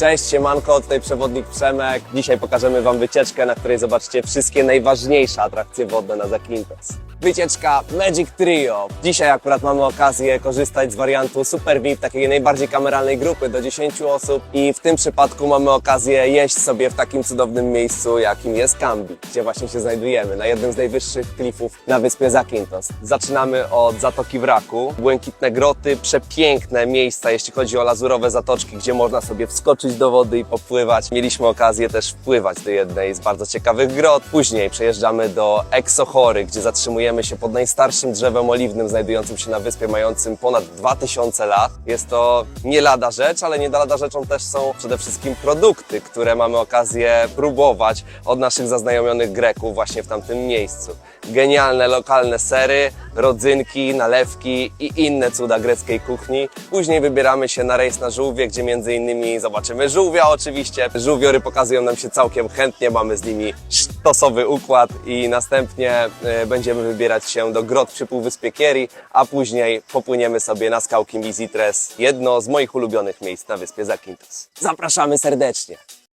Cześć, siemanko, tutaj przewodnik Przemek. Dzisiaj pokażemy Wam wycieczkę, na której zobaczycie wszystkie najważniejsze atrakcje wodne na Zakynthos. Wycieczka Magic Trio. Dzisiaj akurat mamy okazję korzystać z wariantu Super VIP, takiej najbardziej kameralnej grupy do 10 osób i w tym przypadku mamy okazję jeść sobie w takim cudownym miejscu, jakim jest Kambi, gdzie właśnie się znajdujemy, na jednym z najwyższych klifów na wyspie Zakynthos. Zaczynamy od Zatoki Wraku, błękitne groty, przepiękne miejsca, jeśli chodzi o lazurowe zatoczki, gdzie można sobie wskoczyć do wody i popływać. Mieliśmy okazję też wpływać do jednej z bardzo ciekawych grot. Później przejeżdżamy do Exochory, gdzie zatrzymujemy się pod najstarszym drzewem oliwnym znajdującym się na wyspie, mającym ponad 2000 lat. Jest to nie lada rzecz, ale nie lada rzeczą też są przede wszystkim produkty, które mamy okazję próbować od naszych zaznajomionych Greków właśnie w tamtym miejscu. Genialne lokalne sery, rodzynki, nalewki i inne cuda greckiej kuchni. Później wybieramy się na rejs na żółwie, gdzie między innymi zobaczymy żółwia oczywiście. Żółwiory pokazują nam się całkiem chętnie, mamy z nimi sztosowy układ i następnie e, będziemy wybierać się do grot przy Półwyspie Kieri, a później popłyniemy sobie na skałki Mizitres, jedno z moich ulubionych miejsc na wyspie Zakynthos. Zapraszamy serdecznie!